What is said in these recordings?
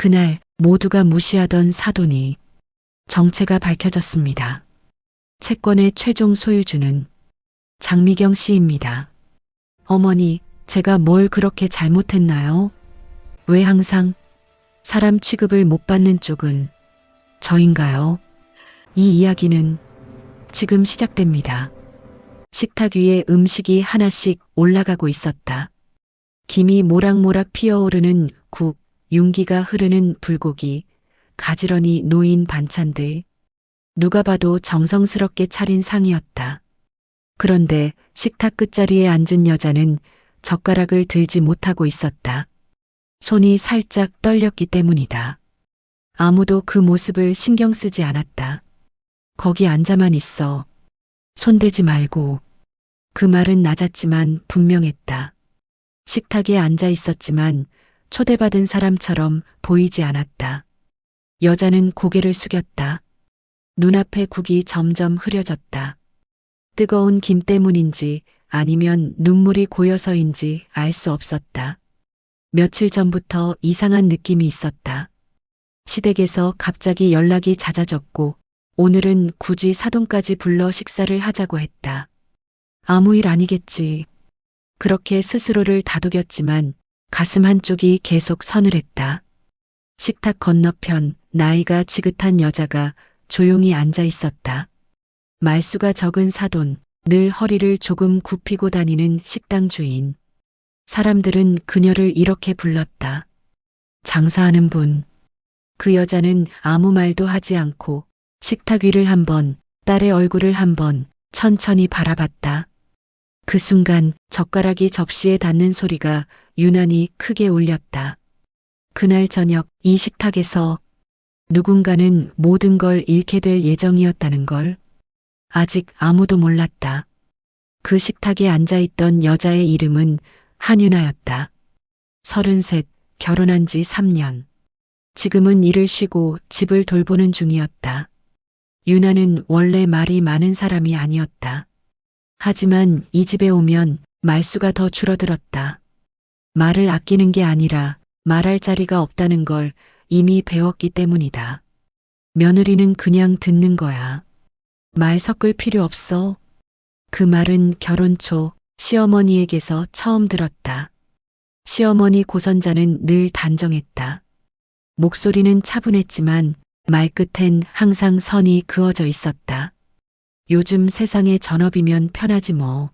그날 모두가 무시하던 사돈이 정체가 밝혀졌습니다. 채권의 최종 소유주는 장미경 씨입니다. 어머니, 제가 뭘 그렇게 잘못했나요? 왜 항상 사람 취급을 못 받는 쪽은 저인가요? 이 이야기는 지금 시작됩니다. 식탁 위에 음식이 하나씩 올라가고 있었다. 김이 모락모락 피어오르는 국, 윤기가 흐르는 불고기, 가지런히 놓인 반찬들. 누가 봐도 정성스럽게 차린 상이었다. 그런데 식탁 끝자리에 앉은 여자는 젓가락을 들지 못하고 있었다. 손이 살짝 떨렸기 때문이다. 아무도 그 모습을 신경 쓰지 않았다. 거기 앉아만 있어. 손대지 말고. 그 말은 낮았지만 분명했다. 식탁에 앉아 있었지만 초대받은 사람처럼 보이지 않았다. 여자는 고개를 숙였다. 눈앞의 국이 점점 흐려졌다. 뜨거운 김 때문인지 아니면 눈물이 고여서인지 알 수 없었다. 며칠 전부터 이상한 느낌이 있었다. 시댁에서 갑자기 연락이 잦아졌고 오늘은 굳이 사돈까지 불러 식사를 하자고 했다. 아무 일 아니겠지. 그렇게 스스로를 다독였지만 가슴 한쪽이 계속 서늘했다. 식탁 건너편 나이가 지긋한 여자가 조용히 앉아 있었다. 말수가 적은 사돈, 늘 허리를 조금 굽히고 다니는 식당 주인. 사람들은 그녀를 이렇게 불렀다. 장사하는 분. 그 여자는 아무 말도 하지 않고 식탁 위를 한번, 딸의 얼굴을 한번 천천히 바라봤다. 그 순간 젓가락이 접시에 닿는 소리가 유난히 크게 울렸다. 그날 저녁 이 식탁에서 누군가는 모든 걸 잃게 될 예정이었다는 걸 아직 아무도 몰랐다. 그 식탁에 앉아있던 여자의 이름은 한윤아였다. 서른셋, 결혼한 지 3년. 지금은 일을 쉬고 집을 돌보는 중이었다. 유나는 원래 말이 많은 사람이 아니었다. 하지만 이 집에 오면 말수가 더 줄어들었다. 말을 아끼는 게 아니라 말할 자리가 없다는 걸 이미 배웠기 때문이다. 며느리는 그냥 듣는 거야. 말 섞을 필요 없어. 그 말은 결혼 초 시어머니에게서 처음 들었다. 시어머니 고선자는 늘 단정했다. 목소리는 차분했지만 말끝엔 항상 선이 그어져 있었다. 요즘 세상에 전업이면 편하지 뭐.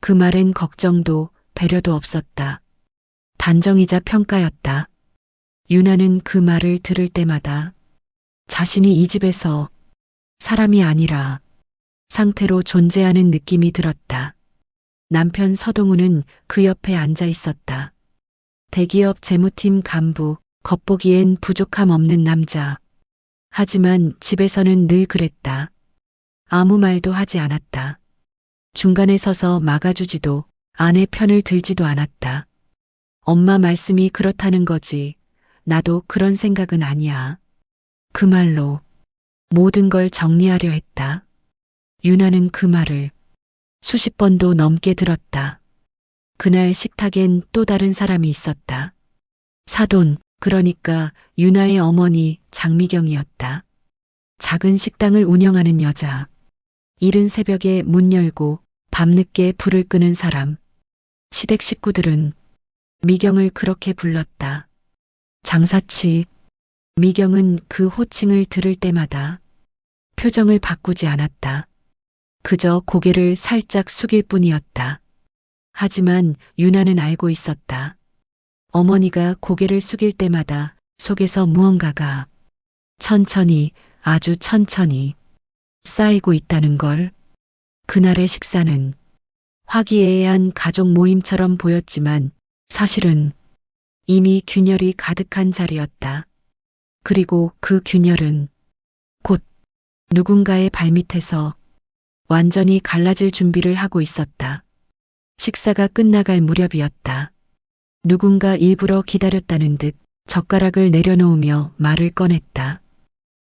그 말엔 걱정도 배려도 없었다. 단정이자 평가였다. 유나는 그 말을 들을 때마다 자신이 이 집에서 사람이 아니라 상태로 존재하는 느낌이 들었다. 남편 서동우는 그 옆에 앉아 있었다. 대기업 재무팀 간부, 겉보기엔 부족함 없는 남자. 하지만 집에서는 늘 그랬다. 아무 말도 하지 않았다. 중간에 서서 막아주지도 아내 편을 들지도 않았다. 엄마 말씀이 그렇다는 거지. 나도 그런 생각은 아니야. 그 말로 모든 걸 정리하려 했다. 유나는 그 말을 수십 번도 넘게 들었다. 그날 식탁엔 또 다른 사람이 있었다. 사돈, 그러니까 유나의 어머니 장미경이었다. 작은 식당을 운영하는 여자. 이른 새벽에 문 열고 밤늦게 불을 끄는 사람. 시댁 식구들은 미경을 그렇게 불렀다. 장사치. 미경은 그 호칭을 들을 때마다 표정을 바꾸지 않았다. 그저 고개를 살짝 숙일 뿐이었다. 하지만 유나는 알고 있었다. 어머니가 고개를 숙일 때마다 속에서 무언가가 천천히, 아주 천천히 쌓이고 있다는 걸. 그날의 식사는 화기애애한 가족 모임처럼 보였지만 사실은 이미 균열이 가득한 자리였다. 그리고 그 균열은 곧 누군가의 발밑에서 완전히 갈라질 준비를 하고 있었다. 식사가 끝나갈 무렵이었다. 누군가 일부러 기다렸다는 듯 젓가락을 내려놓으며 말을 꺼냈다.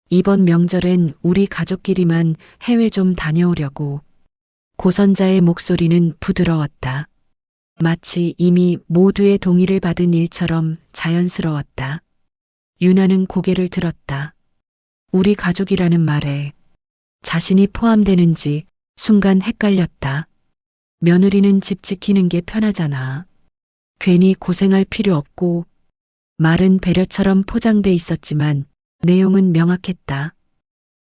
이번 명절엔 우리 가족끼리만 해외 좀 다녀오려고. 고선자의 목소리는 부드러웠다. 마치 이미 모두의 동의를 받은 일처럼 자연스러웠다. 유나는 고개를 들었다. 우리 가족이라는 말에 자신이 포함되는지 순간 헷갈렸다. 며느리는 집 지키는 게 편하잖아. 괜히 고생할 필요 없고 말은 배려처럼 포장돼 있었지만 내용은 명확했다.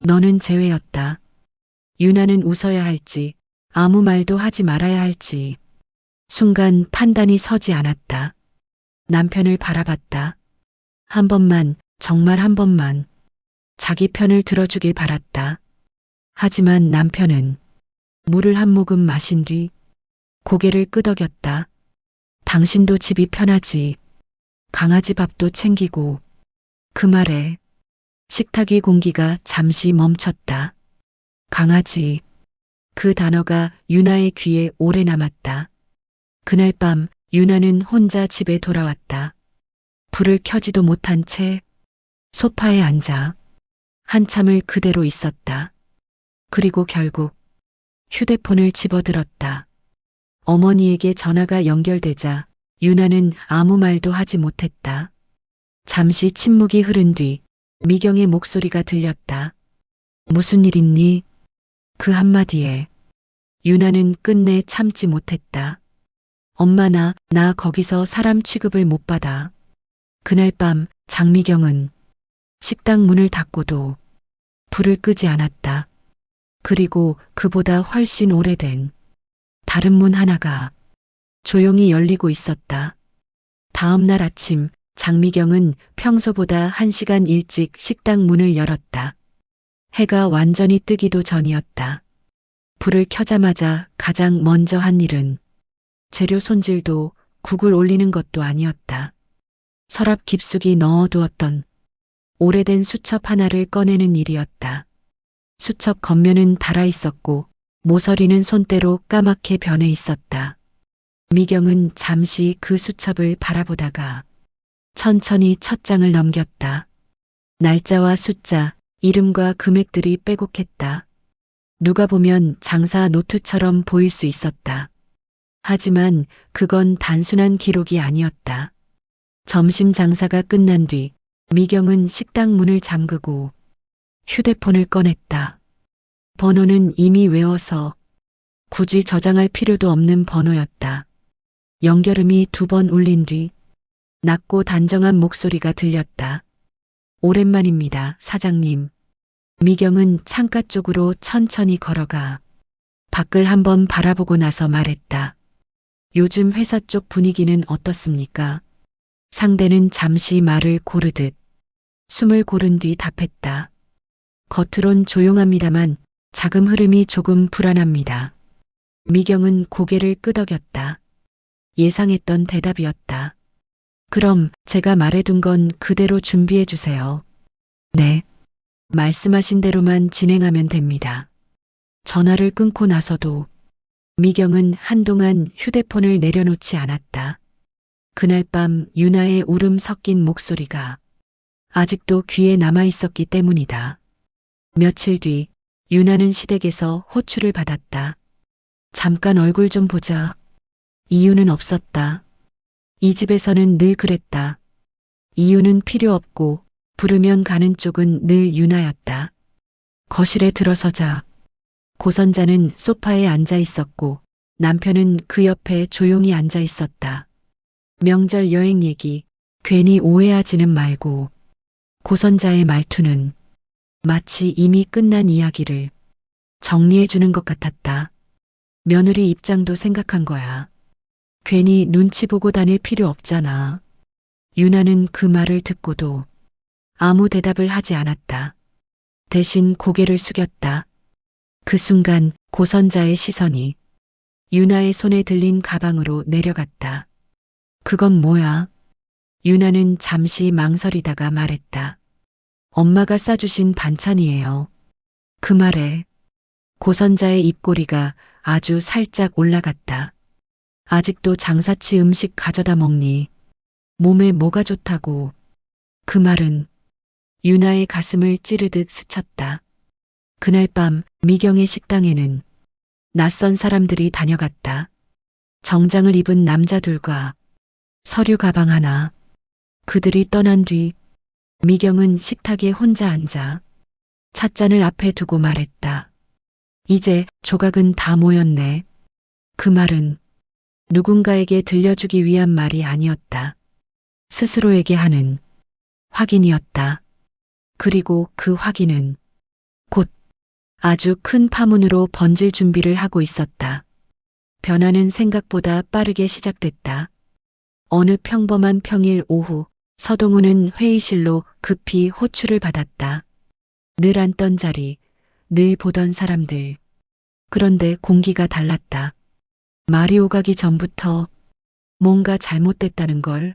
너는 제외였다. 유나는 웃어야 할지 아무 말도 하지 말아야 할지 순간 판단이 서지 않았다. 남편을 바라봤다. 한 번만, 정말 한 번만 자기 편을 들어주길 바랐다. 하지만 남편은 물을 한 모금 마신 뒤 고개를 끄덕였다. 당신도 집이 편하지. 강아지 밥도 챙기고. 그 말에 식탁의 공기가 잠시 멈췄다. 강아지. 그 단어가 유나의 귀에 오래 남았다. 그날 밤 유나는 혼자 집에 돌아왔다. 불을 켜지도 못한 채 소파에 앉아 한참을 그대로 있었다. 그리고 결국 휴대폰을 집어들었다. 어머니에게 전화가 연결되자 유나는 아무 말도 하지 못했다. 잠시 침묵이 흐른 뒤 미경의 목소리가 들렸다. 무슨 일 있니? 그 한마디에 유나는 끝내 참지 못했다. 엄마 나, 나 거기서 사람 취급을 못 받아. 그날 밤 장미경은 식당 문을 닫고도 불을 끄지 않았다. 그리고 그보다 훨씬 오래된 다른 문 하나가 조용히 열리고 있었다. 다음 날 아침 장미경은 평소보다 한 시간 일찍 식당 문을 열었다. 해가 완전히 뜨기도 전이었다. 불을 켜자마자 가장 먼저 한 일은 재료 손질도 국을 올리는 것도 아니었다. 서랍 깊숙이 넣어두었던 오래된 수첩 하나를 꺼내는 일이었다. 수첩 겉면은 닳아 있었고 모서리는 손때로 까맣게 변해 있었다. 미경은 잠시 그 수첩을 바라보다가 천천히 첫 장을 넘겼다. 날짜와 숫자, 이름과 금액들이 빼곡했다. 누가 보면 장사 노트처럼 보일 수 있었다. 하지만 그건 단순한 기록이 아니었다. 점심 장사가 끝난 뒤 미경은 식당 문을 잠그고 휴대폰을 꺼냈다. 번호는 이미 외워서 굳이 저장할 필요도 없는 번호였다. 연결음이 두 번 울린 뒤 낮고 단정한 목소리가 들렸다. 오랜만입니다, 사장님. 미경은 창가 쪽으로 천천히 걸어가 밖을 한번 바라보고 나서 말했다. 요즘 회사 쪽 분위기는 어떻습니까? 상대는 잠시 말을 고르듯 숨을 고른 뒤 답했다. 겉으론 조용합니다만 자금 흐름이 조금 불안합니다. 미경은 고개를 끄덕였다. 예상했던 대답이었다. 그럼 제가 말해둔 건 그대로 준비해 주세요. 네. 말씀하신 대로만 진행하면 됩니다. 전화를 끊고 나서도 미경은 한동안 휴대폰을 내려놓지 않았다. 그날 밤 유나의 울음 섞인 목소리가 아직도 귀에 남아 있었기 때문이다. 며칠 뒤 유나는 시댁에서 호출을 받았다. 잠깐 얼굴 좀 보자. 이유는 없었다. 이 집에서는 늘 그랬다. 이유는 필요 없고 부르면 가는 쪽은 늘 유나였다. 거실에 들어서자 고선자는 소파에 앉아 있었고 남편은 그 옆에 조용히 앉아 있었다. 명절 여행 얘기 괜히 오해하지는 말고 고선자의 말투는 마치 이미 끝난 이야기를 정리해 주는 것 같았다. 며느리 입장도 생각한 거야. 괜히 눈치 보고 다닐 필요 없잖아. 유나는 그 말을 듣고도 아무 대답을 하지 않았다. 대신 고개를 숙였다. 그 순간 고선자의 시선이 유나의 손에 들린 가방으로 내려갔다. 그건 뭐야? 유나는 잠시 망설이다가 말했다. 엄마가 싸주신 반찬이에요. 그 말에 고선자의 입꼬리가 아주 살짝 올라갔다. 아직도 장사치 음식 가져다 먹니? 몸에 뭐가 좋다고. 그 말은 유나의 가슴을 찌르듯 스쳤다. 그날 밤 미경의 식당에는 낯선 사람들이 다녀갔다. 정장을 입은 남자들과 서류 가방 하나. 그들이 떠난 뒤 미경은 식탁에 혼자 앉아 찻잔을 앞에 두고 말했다. 이제 조각은 다 모였네. 그 말은 누군가에게 들려주기 위한 말이 아니었다. 스스로에게 하는 확인이었다. 그리고 그 확인은 곧 아주 큰 파문으로 번질 준비를 하고 있었다. 변화는 생각보다 빠르게 시작됐다. 어느 평범한 평일 오후 서동우는 회의실로 급히 호출을 받았다. 늘 앉던 자리, 늘 보던 사람들. 그런데 공기가 달랐다. 말이 오가기 전부터 뭔가 잘못됐다는 걸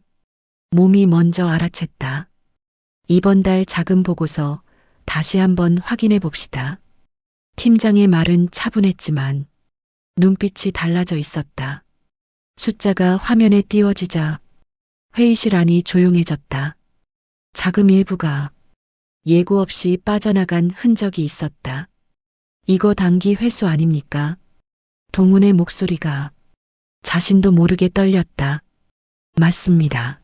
몸이 먼저 알아챘다. 이번 달 자금 보고서 다시 한번 확인해 봅시다. 팀장의 말은 차분했지만 눈빛이 달라져 있었다. 숫자가 화면에 띄워지자 회의실 안이 조용해졌다. 자금 일부가 예고 없이 빠져나간 흔적이 있었다. 이거 단기 회수 아닙니까? 동훈의 목소리가 자신도 모르게 떨렸다. 맞습니다.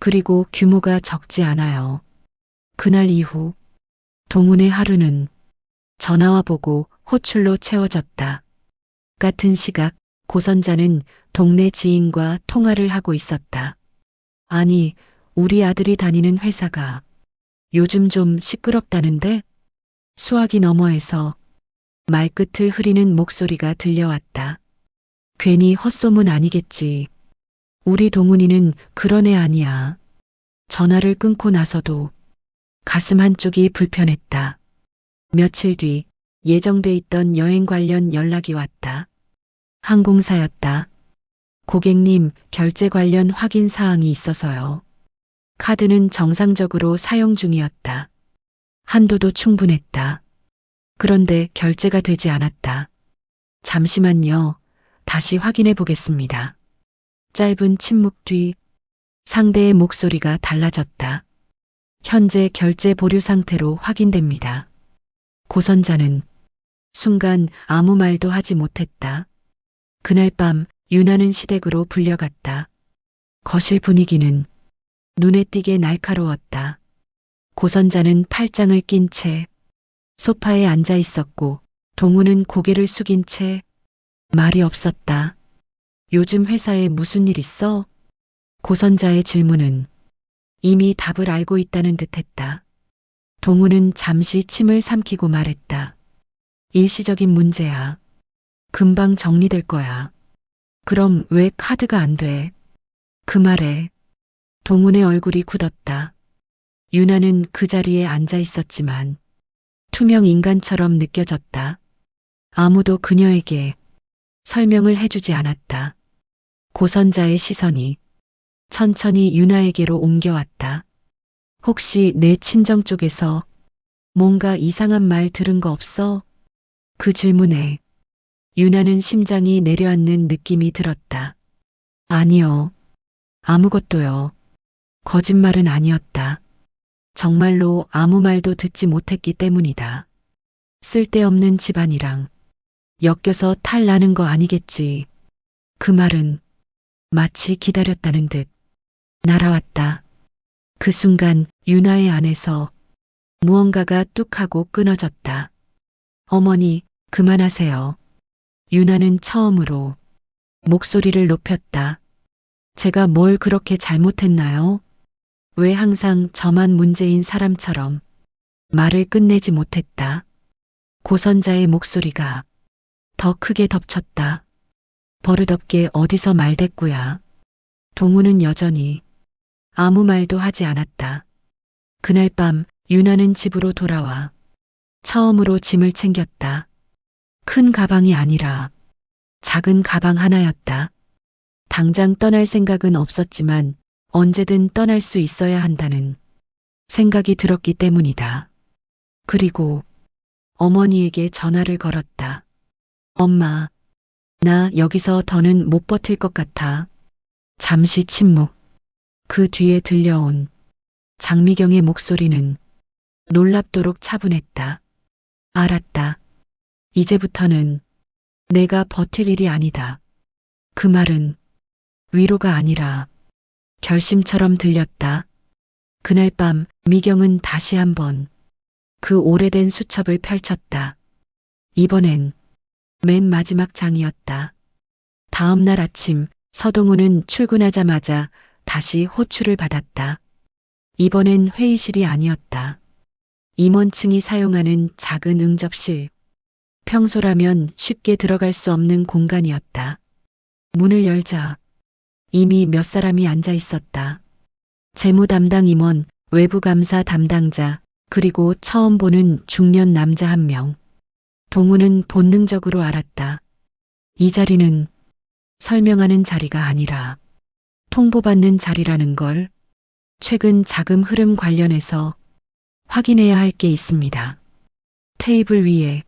그리고 규모가 적지 않아요. 그날 이후 동훈의 하루는 전화와 보고 호출로 채워졌다. 같은 시각 고선자는 동네 지인과 통화를 하고 있었다. 아니, 우리 아들이 다니는 회사가 요즘 좀 시끄럽다는데? 수화기 너머에서 말끝을 흐리는 목소리가 들려왔다. 괜히 헛소문 아니겠지. 우리 동훈이는 그런 애 아니야. 전화를 끊고 나서도 가슴 한쪽이 불편했다. 며칠 뒤 예정돼 있던 여행 관련 연락이 왔다. 항공사였다. 고객님, 결제 관련 확인 사항이 있어서요. 카드는 정상적으로 사용 중이었다. 한도도 충분했다. 그런데 결제가 되지 않았다. 잠시만요. 다시 확인해 보겠습니다. 짧은 침묵 뒤 상대의 목소리가 달라졌다. 현재 결제 보류 상태로 확인됩니다. 고선자는 순간 아무 말도 하지 못했다. 그날 밤 유나는 시댁으로 불려갔다. 거실 분위기는 눈에 띄게 날카로웠다. 고선자는 팔짱을 낀 채 소파에 앉아 있었고 동우는 고개를 숙인 채 말이 없었다. 요즘 회사에 무슨 일 있어? 고선자의 질문은 이미 답을 알고 있다는 듯 했다. 동우는 잠시 침을 삼키고 말했다. 일시적인 문제야. 금방 정리될 거야. 그럼 왜 카드가 안 돼? 그 말에 동훈의 얼굴이 굳었다. 유나는 그 자리에 앉아 있었지만 투명 인간처럼 느껴졌다. 아무도 그녀에게 설명을 해주지 않았다. 고선자의 시선이 천천히 유나에게로 옮겨왔다. 혹시 내 친정 쪽에서 뭔가 이상한 말 들은 거 없어? 그 질문에 유나는 심장이 내려앉는 느낌이 들었다. 아니요. 아무것도요. 거짓말은 아니었다. 정말로 아무 말도 듣지 못했기 때문이다. 쓸데없는 집안이랑 엮여서 탈 나는 거 아니겠지. 그 말은 마치 기다렸다는 듯 날아왔다. 그 순간 유나의 안에서 무언가가 뚝 하고 끊어졌다. 어머니, 그만하세요. 유나는 처음으로 목소리를 높였다. 제가 뭘 그렇게 잘못했나요? 왜 항상 저만 문제인 사람처럼 말을 끝내지 못했다. 고선자의 목소리가 더 크게 덮쳤다. 버릇없게 어디서 말댔구야. 동우는 여전히 아무 말도 하지 않았다. 그날 밤 유나는 집으로 돌아와 처음으로 짐을 챙겼다. 큰 가방이 아니라 작은 가방 하나였다. 당장 떠날 생각은 없었지만 언제든 떠날 수 있어야 한다는 생각이 들었기 때문이다. 그리고 어머니에게 전화를 걸었다. 엄마, 나 여기서 더는 못 버틸 것 같아. 잠시 침묵. 그 뒤에 들려온 장미경의 목소리는 놀랍도록 차분했다. 알았다. 이제부터는 내가 버틸 일이 아니다. 그 말은 위로가 아니라 결심처럼 들렸다. 그날 밤 미경은 다시 한번 그 오래된 수첩을 펼쳤다. 이번엔 맨 마지막 장이었다. 다음 날 아침 서동우는 출근하자마자 다시 호출을 받았다. 이번엔 회의실이 아니었다. 임원층이 사용하는 작은 응접실. 평소라면 쉽게 들어갈 수 없는 공간이었다. 문을 열자 이미 몇 사람이 앉아 있었다. 재무 담당 임원, 외부 감사 담당자, 그리고 처음 보는 중년 남자 한 명. 동우는 본능적으로 알았다. 이 자리는 설명하는 자리가 아니라 통보받는 자리라는 걸 최근 자금 흐름 관련해서 확인해야 할 게 있습니다. 테이블 위에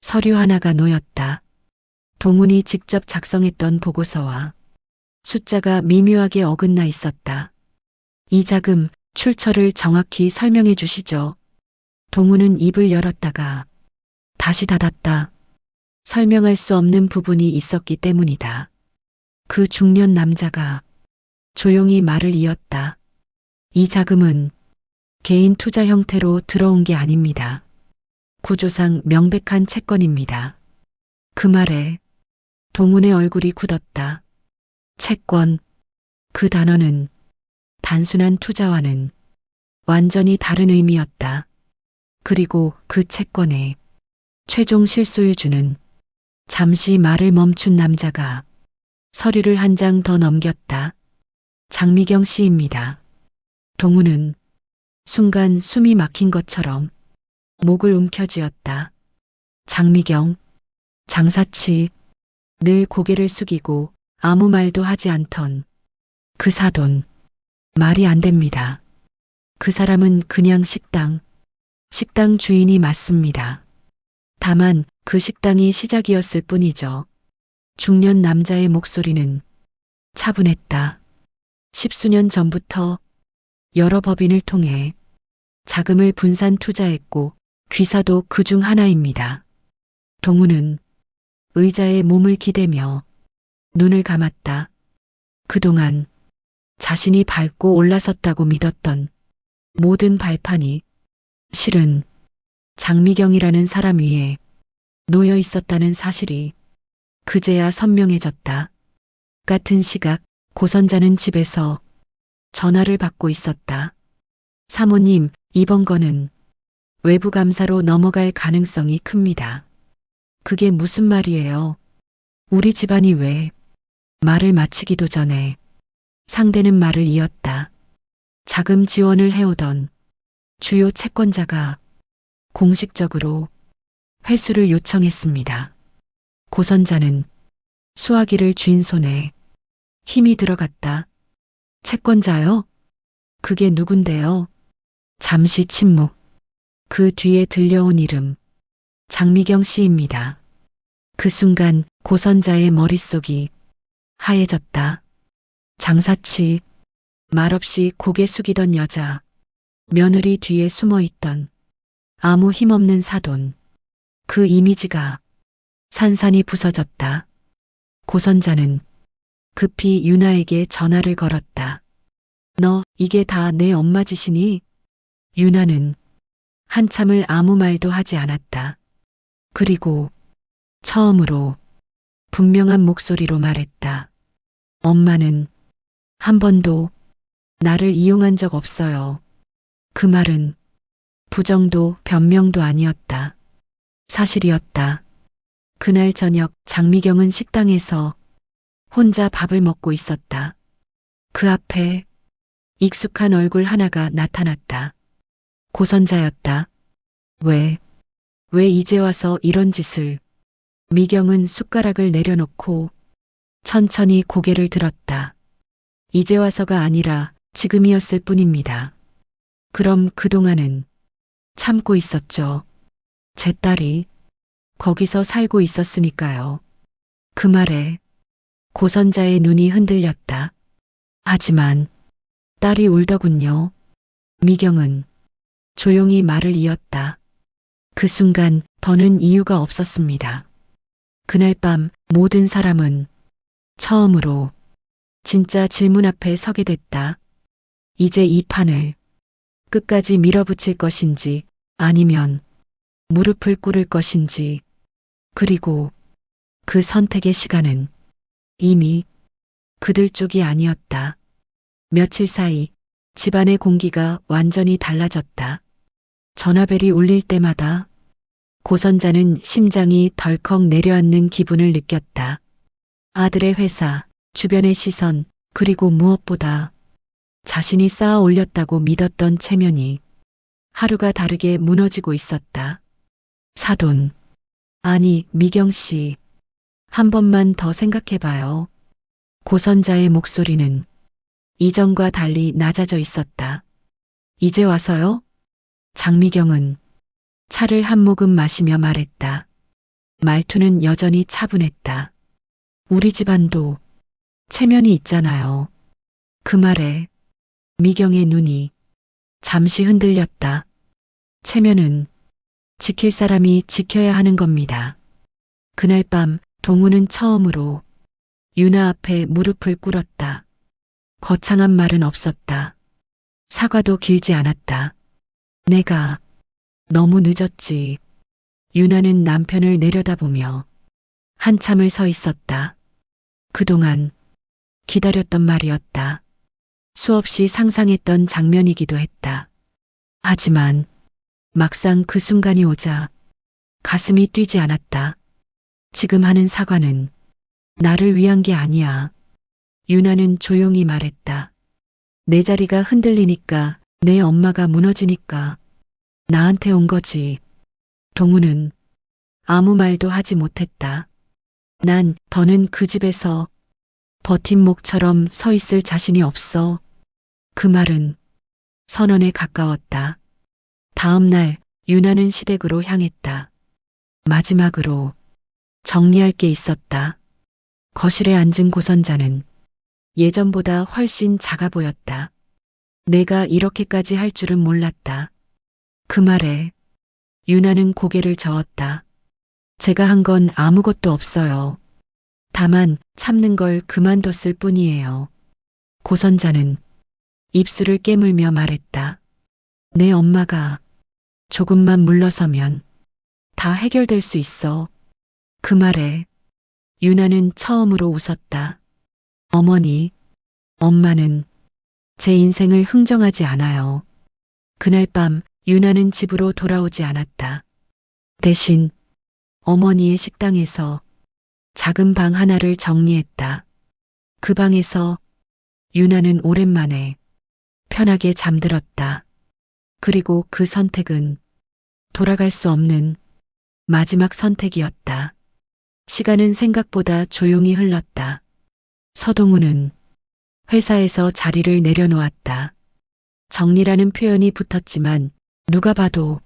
서류 하나가 놓였다. 동훈이 직접 작성했던 보고서와 숫자가 미묘하게 어긋나 있었다. 이 자금 출처를 정확히 설명해 주시죠. 동훈은 입을 열었다가 다시 닫았다. 설명할 수 없는 부분이 있었기 때문이다. 그 중년 남자가 조용히 말을 이었다. 이 자금은 개인 투자 형태로 들어온 게 아닙니다. 구조상 명백한 채권입니다. 그 말에 동훈의 얼굴이 굳었다. 채권. 그 단어는 단순한 투자와는 완전히 다른 의미였다. 그리고 그 채권에 최종 실소유주는 잠시 말을 멈춘 남자가 서류를 한 장 더 넘겼다. 장미경 씨입니다. 동우는 순간 숨이 막힌 것처럼 목을 움켜쥐었다. 장미경, 장사치, 늘 고개를 숙이고 아무 말도 하지 않던 그 사돈. 말이 안 됩니다. 그 사람은 그냥 식당, 식당 주인이 맞습니다. 다만 그 식당이 시작이었을 뿐이죠. 중년 남자의 목소리는 차분했다. 십수년 전부터 여러 법인을 통해 자금을 분산 투자했고 귀사도 그 중 하나입니다. 동우는 의자에 몸을 기대며 눈을 감았다. 그동안 자신이 밟고 올라섰다고 믿었던 모든 발판이 실은 장미경이라는 사람 위에 놓여 있었다는 사실이 그제야 선명해졌다. 같은 시각 고선자는 집에서 전화를 받고 있었다. 사모님, 이번 건은 외부 감사로 넘어갈 가능성이 큽니다. 그게 무슨 말이에요? 우리 집안이 왜 말을 마치기도 전에 상대는 말을 이었다. 자금 지원을 해오던 주요 채권자가 공식적으로 회수를 요청했습니다. 고선자는 수화기를 쥔 손에 힘이 들어갔다. 채권자요? 그게 누군데요? 잠시 침묵. 그 뒤에 들려온 이름. 장미경 씨입니다. 그 순간 고선자의 머릿속이 하얘졌다. 장사치, 말없이 고개 숙이던 여자, 며느리 뒤에 숨어 있던 아무 힘없는 사돈, 그 이미지가 산산이 부서졌다. 고선자는 급히 유나에게 전화를 걸었다. 너, 이게 다 내 엄마 짓이니? 유나는 한참을 아무 말도 하지 않았다. 그리고 처음으로 분명한 목소리로 말했다. 엄마는 한 번도 나를 이용한 적 없어요. 그 말은 부정도 변명도 아니었다. 사실이었다. 그날 저녁 장미경은 식당에서 혼자 밥을 먹고 있었다. 그 앞에 익숙한 얼굴 하나가 나타났다. 고선자였다. 왜, 왜 이제 와서 이런 짓을. 미경은 숟가락을 내려놓고 천천히 고개를 들었다. 이제 와서가 아니라 지금이었을 뿐입니다. 그럼 그동안은 참고 있었죠. 제 딸이 거기서 살고 있었으니까요. 그 말에 고선자의 눈이 흔들렸다. 하지만 딸이 울더군요. 미경은 조용히 말을 이었다. 그 순간 더는 이유가 없었습니다. 그날 밤 모든 사람은 처음으로 진짜 질문 앞에 서게 됐다. 이제 이 판을 끝까지 밀어붙일 것인지 아니면 무릎을 꿇을 것인지 그리고 그 선택의 시간은 이미 그들 쪽이 아니었다. 며칠 사이 집안의 공기가 완전히 달라졌다. 전화벨이 울릴 때마다 고선자는 심장이 덜컥 내려앉는 기분을 느꼈다. 아들의 회사, 주변의 시선, 그리고 무엇보다 자신이 쌓아 올렸다고 믿었던 체면이 하루가 다르게 무너지고 있었다. 사돈. 아니, 미경 씨. 한 번만 더 생각해봐요. 고선자의 목소리는 이전과 달리 낮아져 있었다. 이제 와서요? 장미경은 차를 한 모금 마시며 말했다. 말투는 여전히 차분했다. 우리 집안도 체면이 있잖아요. 그 말에 미경의 눈이 잠시 흔들렸다. 체면은 지킬 사람이 지켜야 하는 겁니다. 그날 밤 동우는 처음으로 유나 앞에 무릎을 꿇었다. 거창한 말은 없었다. 사과도 길지 않았다. 내가 너무 늦었지. 유나는 남편을 내려다보며 한참을 서 있었다. 그동안 기다렸던 말이었다. 수없이 상상했던 장면이기도 했다. 하지만 막상 그 순간이 오자 가슴이 뛰지 않았다. 지금 하는 사과는 나를 위한 게 아니야. 유나는 조용히 말했다. 내 자리가 흔들리니까 내 엄마가 무너지니까 나한테 온 거지. 동우는 아무 말도 하지 못했다. 난 더는 그 집에서 버팀 목처럼 서 있을 자신이 없어. 그 말은 선언에 가까웠다. 다음 날 유나는 시댁으로 향했다. 마지막으로 정리할 게 있었다. 거실에 앉은 고선자는 예전보다 훨씬 작아 보였다. 내가 이렇게까지 할 줄은 몰랐다. 그 말에 유나는 고개를 저었다. 제가 한 건 아무것도 없어요. 다만 참는 걸 그만뒀을 뿐이에요. 고선자는 입술을 깨물며 말했다. 내 엄마가 조금만 물러서면 다 해결될 수 있어. 그 말에 유나는 처음으로 웃었다. 어머니, 엄마는 제 인생을 흥정하지 않아요. 그날 밤 유나는 집으로 돌아오지 않았다. 대신 어머니의 식당에서 작은 방 하나를 정리했다. 그 방에서 유나는 오랜만에 편하게 잠들었다. 그리고 그 선택은 돌아갈 수 없는 마지막 선택이었다. 시간은 생각보다 조용히 흘렀다. 서동우는 회사에서 자리를 내려놓았다. 정리라는 표현이 붙었지만 누가 봐도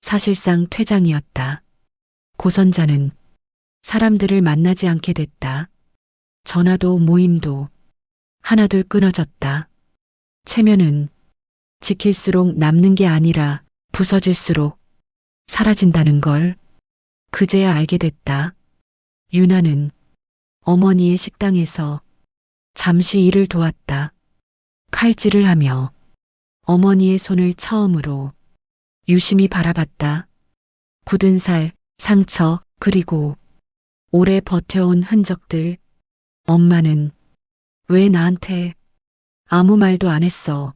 사실상 퇴장이었다. 고선자는 사람들을 만나지 않게 됐다. 전화도 모임도 하나둘 끊어졌다. 체면은 지킬수록 남는 게 아니라 부서질수록 사라진다는 걸 그제야 알게 됐다. 유나는 어머니의 식당에서 잠시 일을 도왔다. 칼질을 하며 어머니의 손을 처음으로 유심히 바라봤다. 굳은 살, 상처, 그리고 오래 버텨온 흔적들. 엄마는 왜 나한테 아무 말도 안 했어?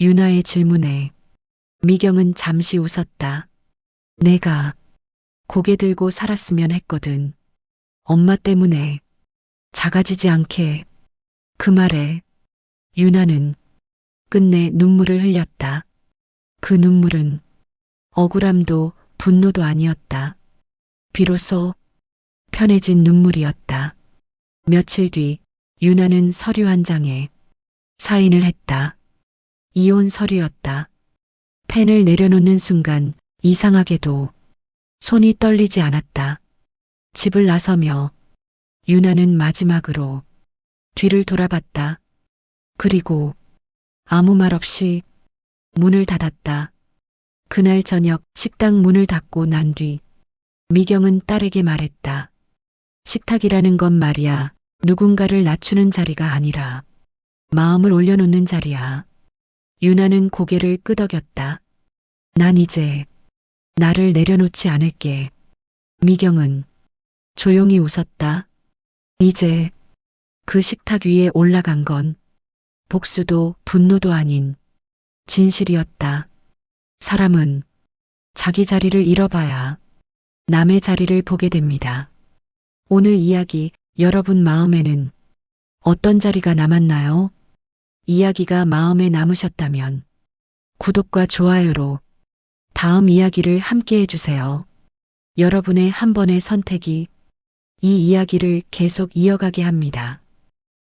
유나의 질문에 미경은 잠시 웃었다. 내가 고개 들고 살았으면 했거든. 엄마 때문에 작아지지 않게 그 말에 유나는 끝내 눈물을 흘렸다. 그 눈물은 억울함도 분노도 아니었다. 비로소 편해진 눈물이었다. 며칠 뒤 유나는 서류 한 장에 사인을 했다. 이혼 서류였다. 펜을 내려놓는 순간 이상하게도 손이 떨리지 않았다. 집을 나서며 유나는 마지막으로 뒤를 돌아봤다. 그리고 아무 말 없이 문을 닫았다. 그날 저녁 식당 문을 닫고 난 뒤 미경은 딸에게 말했다. 식탁이라는 건 말이야. 누군가를 낮추는 자리가 아니라 마음을 올려놓는 자리야. 유나는 고개를 끄덕였다. 난 이제 나를 내려놓지 않을게. 미경은 조용히 웃었다. 이제 그 식탁 위에 올라간 건 복수도 분노도 아닌 진실이었다. 사람은 자기 자리를 잃어봐야 남의 자리를 보게 됩니다. 오늘 이야기 여러분 마음에는 어떤 자리가 남았나요? 이야기가 마음에 남으셨다면 구독과 좋아요로 다음 이야기를 함께 해주세요. 여러분의 한 번의 선택이 이 이야기를 계속 이어가게 합니다.